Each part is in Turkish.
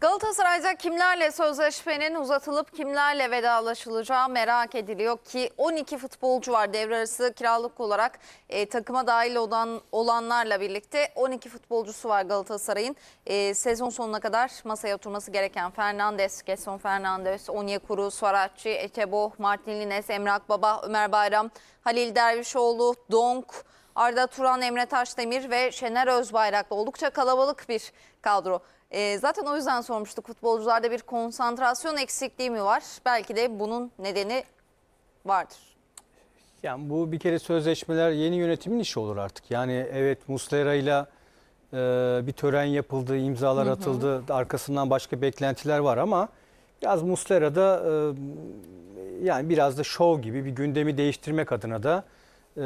Galatasaray'da kimlerle sözleşmenin uzatılıp kimlerle vedalaşılacağı merak ediliyor ki 12 futbolcu var devre arası kiralık olarak e, takıma dahil olan olanlarla birlikte 12 futbolcusu var Galatasaray'ın. E, sezon sonuna kadar masaya oturması gereken Fernandes, Gerson Fernandes, Onyekuru, Svaracci, Etebo, Martin Lines, Emre Akbaba, Ömer Bayram, Halil Dervişoğlu, Donk, Arda Turan, Emre Taşdemir ve Şener Özbayrak'la oldukça kalabalık bir kadro. Ee, zaten o yüzden sormuştuk futbolcularda bir konsantrasyon eksikliği mi var? Belki de bunun nedeni vardır. Yani bu bir kere sözleşmeler yeni yönetimin işi olur artık. Yani evet Muslera ile e, bir tören yapıldı, imzalar atıldı. Arkasından başka beklentiler var ama biraz Muslera'da e, yani biraz da şov gibi bir gündemi değiştirmek adına da e,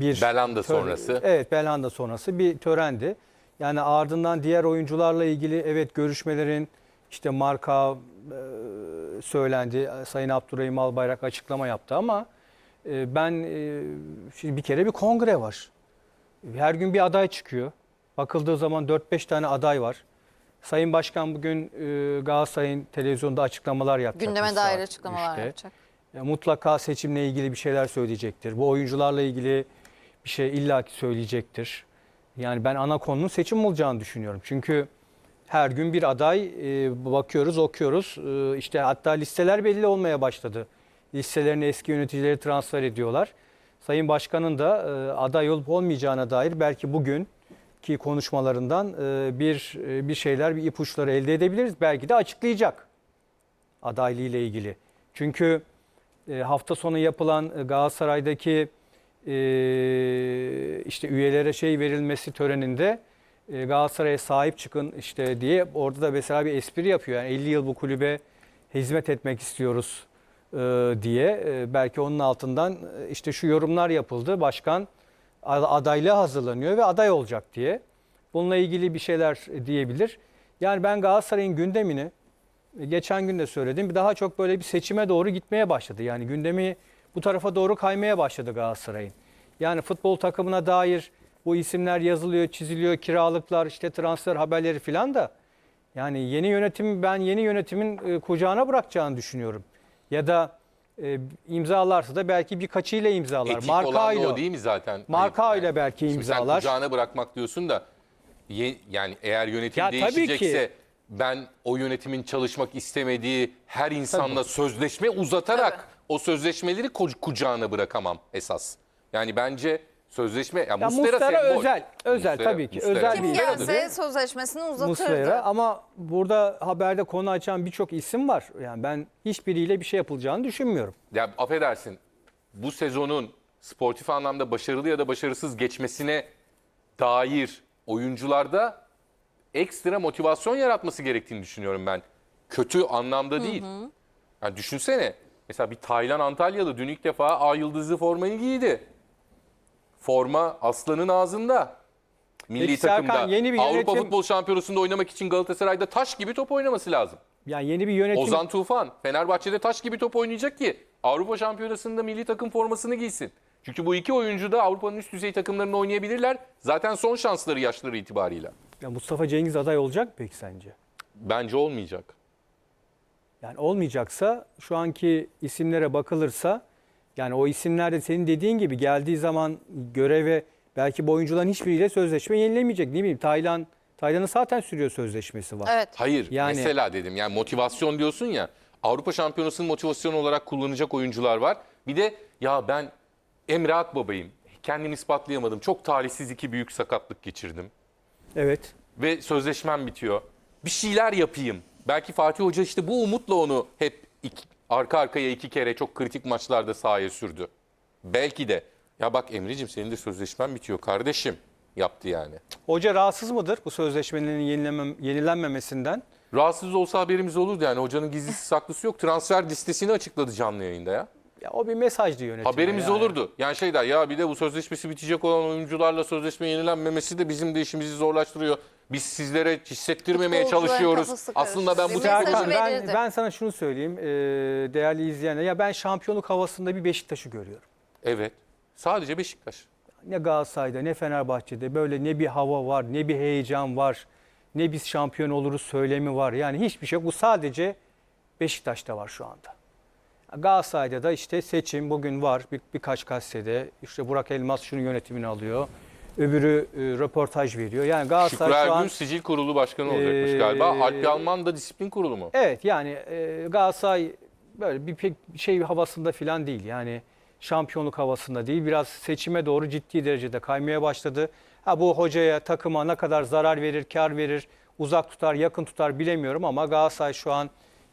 bir Belhanda tör- sonrası. Evet, Belhanda sonrası bir törendi. Yani ardından diğer oyuncularla ilgili evet görüşmelerin işte marka e, söylendi. Sayın Abdurrahim Albayrak açıklama yaptı ama e, ben e, şimdi bir kere bir kongre var. Her gün bir aday çıkıyor. Bakıldığı zaman 4-5 tane aday var. Sayın Başkan bugün e, Galatasaray'ın televizyonda açıklamalar yapacak. Gündeme dair açıklamalar üçte. yapacak. Ya mutlaka seçimle ilgili bir şeyler söyleyecektir. Bu oyuncularla ilgili bir şey illaki söyleyecektir. Yani ben ana konunun seçim olacağını düşünüyorum. Çünkü her gün bir aday e, bakıyoruz, okuyoruz. E, işte hatta listeler belli olmaya başladı. Listelerini eski yöneticileri transfer ediyorlar. Sayın Başkan'ın da e, aday olup olmayacağına dair belki bugün ki konuşmalarından e, bir e, bir şeyler, bir ipuçları elde edebiliriz. Belki de açıklayacak adaylığı ile ilgili. Çünkü e, hafta sonu yapılan e, Galatasaray'daki e, işte üyelere şey verilmesi töreninde e, Galatasaray'a sahip çıkın işte diye orada da mesela bir espri yapıyor. Yani 50 yıl bu kulübe hizmet etmek istiyoruz e, diye E, belki onun altından e, işte şu yorumlar yapıldı. Başkan adaylığa hazırlanıyor ve aday olacak diye. Bununla ilgili bir şeyler diyebilir. Yani ben Galatasaray'ın gündemini e, geçen gün de söyledim. Daha çok böyle bir seçime doğru gitmeye başladı. Yani gündemi bu tarafa doğru kaymaya başladı Galatasaray'ın. Yani futbol takımına dair bu isimler yazılıyor, çiziliyor, kiralıklar, işte transfer haberleri filan da yani yeni yönetim ben yeni yönetimin e, kucağına bırakacağını düşünüyorum. Ya da e, imzalarsa da belki birkaçıyla imzalar. Etik olan da Markayla. o değil mi zaten? Marka Hayır, ile belki Şimdi imzalar. sen kucağına bırakmak diyorsun da ye- yani eğer yönetim Ya tabii değişecekse ki. ben o yönetimin çalışmak istemediği her insanla sözleşme uzatarak Tabii. o sözleşmeleri ku- kucağına bırakamam esas. Yani bence sözleşme ya, Ya Muslera, Muslera sembol. özel, özel Muslera- tabii ki, Muslera özel Kim bir gelse sözleşmesini uzatırdı. Muslera ama burada haberde konu açan birçok isim var. Yani ben hiçbiriyle bir şey yapılacağını düşünmüyorum. Ya affedersin bu sezonun sportif anlamda başarılı ya da başarısız geçmesine dair oyuncularda ekstra motivasyon yaratması gerektiğini düşünüyorum ben. Kötü anlamda değil. Yani düşünsene mesela bir Taylan Antalyalı dün ilk defa A yıldızlı formayı giydi. Forma aslanın ağzında. Milli Peki Serkan, takımda yeni bir Avrupa yönetim- Futbol Şampiyonası'nda oynamak için Galatasaray'da taş gibi top oynaması lazım. Yani yeni bir yönetim Ozan Tufan Fenerbahçe'de taş gibi top oynayacak ki Avrupa Şampiyonası'nda milli takım formasını giysin. Çünkü bu iki oyuncu da Avrupa'nın üst düzey takımlarında oynayabilirler. Zaten son şansları yaşları itibarıyla. Ya Mustafa Cengiz aday olacak mı peki sence? Bence olmayacak. Yani olmayacaksa şu anki isimlere bakılırsa yani o isimler de senin dediğin gibi geldiği zaman göreve belki bu oyuncuların hiçbiriyle sözleşme yenilemeyecek. Ne bileyim Taylan Taylan'ın zaten sürüyor sözleşmesi var. Evet. Hayır Yani- mesela dedim yani motivasyon diyorsun ya Avrupa Şampiyonası'nı motivasyon olarak kullanacak oyuncular var. Bir de ya ben Emre Akbaba'yım. Kendimi ispatlayamadım. Çok talihsiz iki büyük sakatlık geçirdim. Evet. ve sözleşmem bitiyor. Bir şeyler yapayım. Belki Fatih Hoca işte bu umutla onu hep iki- arka arkaya iki kere çok kritik maçlarda sahaya sürdü. Belki de ya bak Emre'cim senin de sözleşmen bitiyor kardeşim yaptı yani. Hoca rahatsız mıdır bu sözleşmenin yenilenmemesinden? Rahatsız olsa haberimiz olurdu yani hocanın gizlisi saklısı yok. Transfer listesini açıkladı canlı yayında ya. Ya o bir mesajdı yönetime. Haberimiz yani. olurdu. Yani şey der ya bir de bu sözleşmesi bitecek olan oyuncularla sözleşme yenilenmemesi de bizim de işimizi zorlaştırıyor. Biz sizlere hissettirmemeye Futbolcuların çalışıyoruz. kafası Aslında ben bu mesajı Serkan ben, verirdi. ben sana şunu söyleyeyim e, değerli izleyenler. Ya ben şampiyonluk havasında bir Beşiktaş'ı görüyorum. Evet. Sadece Beşiktaş. Ne Galatasaray'da ne Fenerbahçe'de böyle ne bir hava var ne bir heyecan var. ne biz şampiyon oluruz söylemi var. Yani hiçbir şey yok. Bu sadece Beşiktaş'ta var şu anda. Galatasaray'da da işte seçim bugün var bir, birkaç gazetede. İşte Burak Elmas şunun yönetimini alıyor. Öbürü e, röportaj veriyor. Yani Şükrü Galatasaray şu an... Ergün sicil kurulu başkanı olacakmış Ee, galiba. Alp Yalman da disiplin kurulu mu? Evet yani e, Galatasaray böyle bir pek şey havasında falan değil. Yani şampiyonluk havasında değil. Biraz seçime doğru ciddi derecede kaymaya başladı. Ha bu hocaya, takıma ne kadar zarar verir, kar verir, uzak tutar, yakın tutar bilemiyorum ama Galatasaray şu an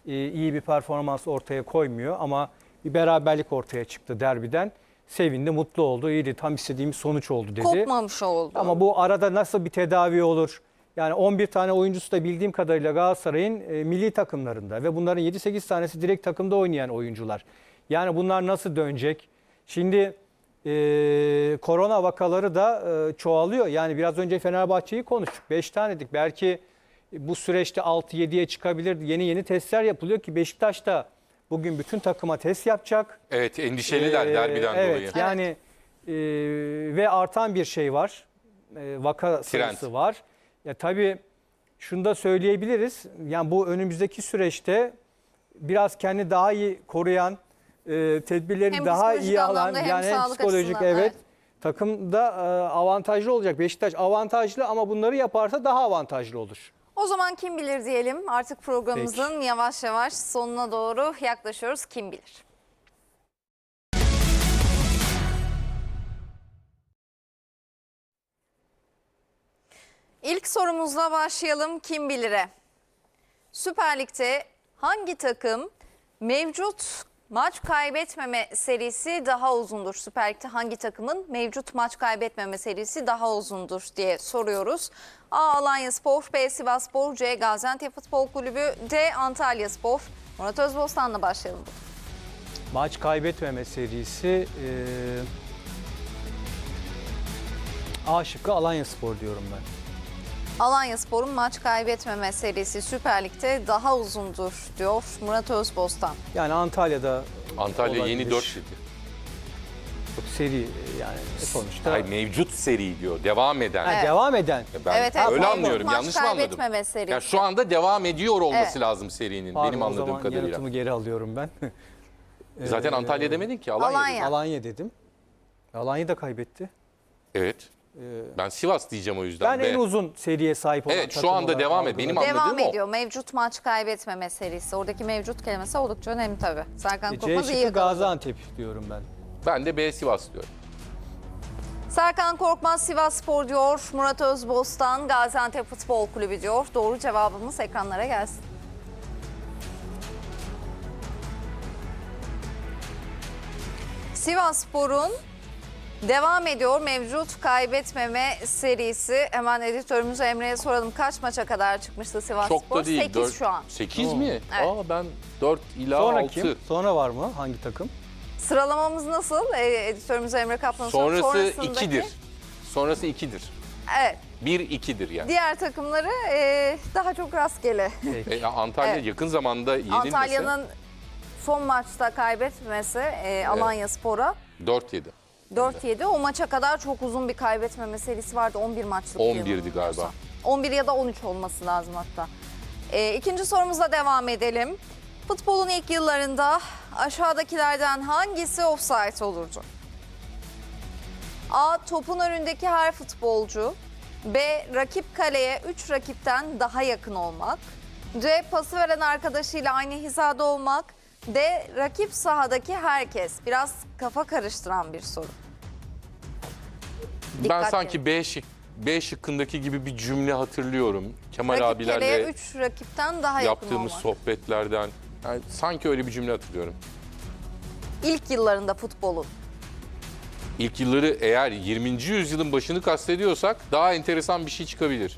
e, iyi bir performans ortaya koymuyor ama bir beraberlik ortaya çıktı derbiden. Sevindi, mutlu oldu. İyiydi. Tam istediğimiz sonuç oldu dedi. Kopmamış oldu. Ama bu arada nasıl bir tedavi olur? Yani 11 tane oyuncusu da bildiğim kadarıyla Galatasaray'ın e, milli takımlarında ve bunların 7-8 tanesi direkt takımda oynayan oyuncular. Yani bunlar nasıl dönecek? Şimdi e, korona vakaları da e, çoğalıyor. Yani biraz önce Fenerbahçe'yi konuştuk. 5 tanedik. Belki bu süreçte 6-7'ye çıkabilir. Yeni yeni testler yapılıyor ki Beşiktaş da bugün bütün takıma test yapacak. Evet endişeliler Ee, derbiden evet, dolayı. Yani e, ve artan bir şey var. E, vaka sayısı Trend. var. Ya tabii şunu da söyleyebiliriz. Yani bu önümüzdeki süreçte biraz kendi daha iyi koruyan, e, tedbirleri Hem daha psikolojik iyi alan anlamda hem yani hem sağlık psikolojik açısından, evet. evet. Takımda e, avantajlı olacak. Beşiktaş avantajlı ama bunları yaparsa daha avantajlı olur. O zaman kim bilir diyelim. Artık programımızın yavaş yavaş sonuna doğru yaklaşıyoruz. Kim bilir? İlk sorumuzla başlayalım. Kim bilire? Süper Lig'de hangi takım mevcut maç kaybetmeme serisi daha uzundur? Süper Lig'de hangi takımın mevcut maç kaybetmeme serisi daha uzundur diye soruyoruz. A. Alanya Spor, B. Sivas Spor, C. Gaziantep Futbol Kulübü, D. Antalya Spor. Murat Özbostan'la başlayalım. Maç kaybetmeme serisi e, A şıkkı Alanya Spor diyorum ben. Alanya Spor'un maç kaybetmeme serisi Süper Lig'de daha uzundur diyor Murat Özbostan. Yani Antalya'da Antalya yeni olabilir. 4 dedi. Çok seri e, yani sonuçta. Hayır, mevcut seri diyor. Devam eden. Ha, Evet. Devam eden. Ben Evet, evet. öyle anlıyorum. maç Yanlış mı anladım? kaybetmeme serisi. Ya şu anda devam ediyor olması Evet. lazım serinin Pardon, benim o anladığım zaman kadarıyla. yanıtımı geri alıyorum ben. Zaten Ee, Antalya demedin ki Alanya. Alanya. dedin. Alanya dedim. Alanya da kaybetti. Evet. Ben Sivas diyeceğim o yüzden. Ben B. en uzun seriye sahip olan Evet, şu takım anda olarak devam et. algıladım. Benim anladığım Devam o. ediyor. Mevcut maç kaybetmeme serisi. Oradaki mevcut kelimesi oldukça önemli tabii. Serkan E, C Korkmaz iyi şıkkı yakaladı. Gaziantep diyorum ben. Ben de B Sivas diyorum. Serkan Korkmaz Sivas Spor diyor. Murat Özbostan Gaziantep Futbol Kulübü diyor. Doğru cevabımız ekranlara gelsin. Sivas Spor'un devam ediyor mevcut kaybetmeme serisi. Hemen editörümüz Emre'ye soralım. Kaç maça kadar çıkmıştı Sivas Çok Spor? da değil. 8 Dört- şu an. 8 Oo. mi? Evet. Aa ben 4 ila Sonra 6. kim? Sonra var mı? Hangi takım? Sıralamamız nasıl? E, editörümüz Emre Kaplan'ın Sonrası sonrasındaki- 2'dir. Sonrası 2'dir. Evet. 1 2'dir yani. Diğer takımları e, daha çok rastgele. E, Antalya Evet. yakın zamanda yenilmese Antalya'nın son maçta kaybetmesi e, Alanya Spor'a 4-7. 4-7. O maça kadar çok uzun bir kaybetmeme serisi vardı. 11 maçlık. 11'di yanılmıyorsam. galiba. 11 ya da 13 olması lazım hatta. E, ikinci sorumuzla devam edelim. Futbolun ilk yıllarında aşağıdakilerden hangisi offside olurdu? A. Topun önündeki her futbolcu. B. Rakip kaleye 3 rakipten daha yakın olmak. C. Pası veren arkadaşıyla aynı hizada olmak. D. Rakip sahadaki herkes. Biraz kafa karıştıran bir soru. Ben Dikkat sanki. B, şık, B şıkkındaki gibi bir cümle hatırlıyorum. Kemal Rakip abilerle 3 rakipten daha yakın yaptığımız olmak. sohbetlerden. Yani sanki öyle bir cümle hatırlıyorum. İlk yıllarında futbolun. İlk yılları eğer 20. yüzyılın başını kastediyorsak daha enteresan bir şey çıkabilir.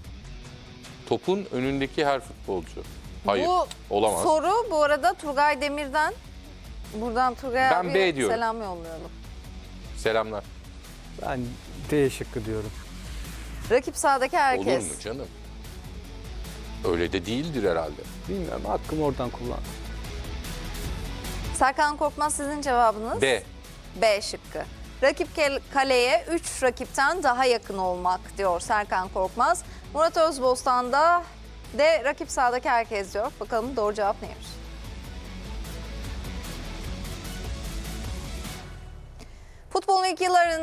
Topun önündeki her futbolcu. Hayır, Bu olamaz. soru bu arada Turgay Demir'den. Buradan Turgay Ben abiye B diyorum. selam yollayalım. Selamlar. Ben D şıkkı diyorum. Rakip sahadaki herkes. Olur mu canım? Öyle de değildir herhalde. Bilmiyorum hakkımı oradan kullan. Serkan Korkmaz sizin cevabınız? B. B şıkkı. Rakip ke- kaleye 3 rakipten daha yakın olmak diyor Serkan Korkmaz. Murat Özbostan'da de rakip sahadaki herkes diyor. Bakalım doğru cevap neymiş? Futbolun ilk yıllarında